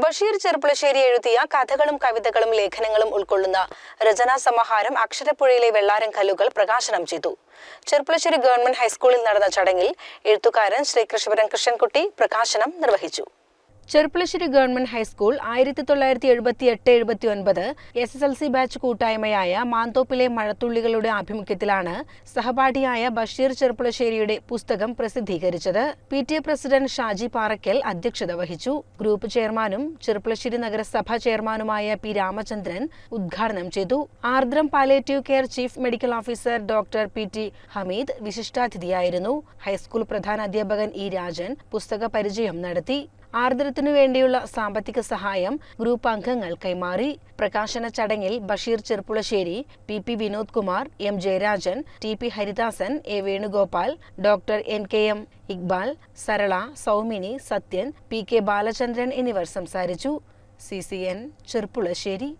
ബഷീർ ചെറുപ്പുളശ്ശേരി എഴുതിയ കഥകളും കവിതകളും ലേഖനങ്ങളും ഉൾക്കൊള്ളുന്ന രചനാ സമാഹാരം അക്ഷരപ്പുഴയിലെ വെള്ളാരം കല്ലുകൾ പ്രകാശനം ചെയ്തു. ചെറുപ്പുളശ്ശേരി ഗവൺമെന്റ് ഹൈസ്കൂളിൽ നടന്ന ചടങ്ങിൽ എഴുത്തുകാരൻ ശ്രീ കൃഷ്ണപുരം കൃഷ്ണൻകുട്ടി പ്രകാശനം നിർവഹിച്ചു. ചെറുപ്പുളശ്ശേരി ഗവൺമെന്റ് ഹൈസ്കൂൾ ആയിരത്തി തൊള്ളായിരത്തി എഴുപത്തി എട്ട് എഴുപത്തി ഒൻപത് S S L C batch കൂട്ടായ്മയായ മാന്തോപ്പിലെ മഴത്തുള്ളികളുടെ ആഭിമുഖ്യത്തിലാണ് സഹപാഠിയായ ബഷീർ ചെറുപ്പുളശ്ശേരിയുടെ പുസ്തകം പ്രസിദ്ധീകരിച്ചത്. P T A president Shaji Parakkal അധ്യക്ഷത വഹിച്ചു. ഗ്രൂപ്പ് ചെയർമാനും ചെറുപ്പുളശ്ശേരി നഗരസഭ ചെയർമാനുമായ പി രാമചന്ദ്രൻ ഉദ്ഘാടനം ചെയ്തു. Ardram palliative care chief medical officer doctor P T Hameed വിശിഷ്ടാതിഥിയായിരുന്നു. High school പ്രധാന അധ്യാപകൻ ഇ രാജൻ പുസ്തക പരിചയം നടത്തി. ആർദ്രത്തിനു വേണ്ടിയുള്ള സാമ്പത്തിക സഹായം ഗ്രൂപ്പ് അംഗങ്ങൾ കൈമാറി. പ്രകാശന ചടങ്ങിൽ Basheer Cherpulassery P P Vinod Kumar M Jayarajan T P Haridasan A Venugopal doctor N K M Iqbal Sarala Saumini Sathyan P K Balachandran എന്നിവർ സംസാരിച്ചു. C C N Cherpulassery